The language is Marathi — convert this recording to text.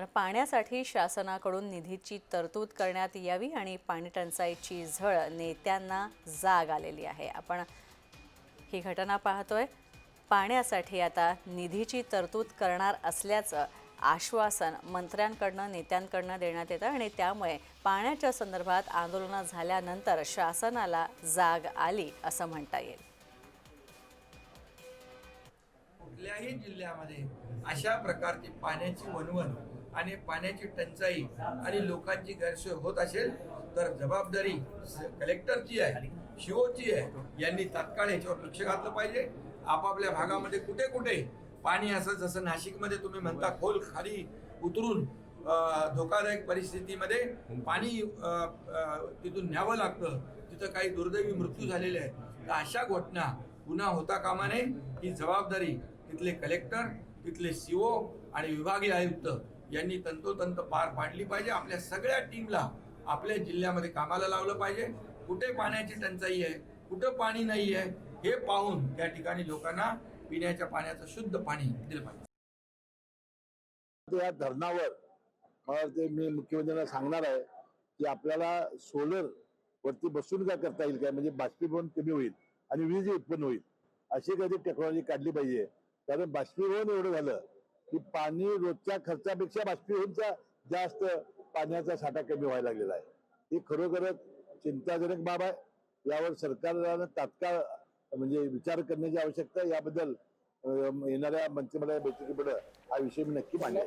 तर पाण्यासाठी शासनाकडून निधीची तरतूद करण्यात यावी आणि पाणी टंचाईची झळ नेत्यांना जाग आलेली आहे. आपण ही घटना पाहतोय. पाण्यासाठी आता निधीची तरतूद करणार असल्याचं आश्वासन मंत्र्यांकडनं नेत्यांकडनं देण्यात येतं आणि त्यामुळे पाण्याच्या संदर्भात आंदोलनं झाल्यानंतर शासनाला जाग आली असं म्हणता येईल. कुठल्याही जिल्ह्यामध्ये अशा प्रकारची पाण्याची वणवण आणि पाण्याची टंचाई आणि लोकांची गैरसोय होत असेल तर जबाबदारी कलेक्टरची आहे शिवोची आहे. यांनी तात्काळ याच्यावर लक्ष घातलं पाहिजे. आपापल्या भागामध्ये कुठे कुठे पाणी असं जसं नाशिकमध्ये तुम्ही म्हणता खोल खाली उतरून धोकादायक परिस्थितीमध्ये पाणी अं, अं, तिथून न्यावं लागतं. तिथं काही दुर्दैवी मृत्यू झालेले आहेत. तर अशा घटना पुन्हा होता कामा नये. ही जबाबदारी तिथले कलेक्टर तिथले सीओ आणि विभागीय आयुक्त यांनी तंतोतंत पार पाडली पाहिजे. आपल्या सगळ्या टीमला आपल्या जिल्ह्यामध्ये कामाला लावलं पाहिजे. कुठे पाण्याची टंचाई आहे? कुठं पाणी नाही आहे? हे पाहून त्या ठिकाणी लोकांना पिण्याच्या पाण्याचं शुद्ध पाणी दिलं पाहिजे. या धरणावर मला ते मी मुख्यमंत्र्यांना सांगणार आहे की आपल्याला सोलर वरती बसून काय करता येईल काय? म्हणजे बाष्पीभवन कमी होईल आणि वीज उत्पन्न होईल. अशी काहीतरी टेक्नॉलॉजी काढली पाहिजे. कारण बाष्पीभवन एवढं झालं की पाणी रोजच्या खर्चापेक्षा बाष्पीभवनचा जास्त पाण्याचा साठा कमी व्हायला लागलेला आहे. ही खरोखरच चिंताजनक बाब आहे. यावर सरकारला तात्काळ म्हणजे विचार करण्याची आवश्यकता याबद्दल येणाऱ्या मंत्रिमंडळ बैठकीपुढे हा विषय मी नक्की मांडेल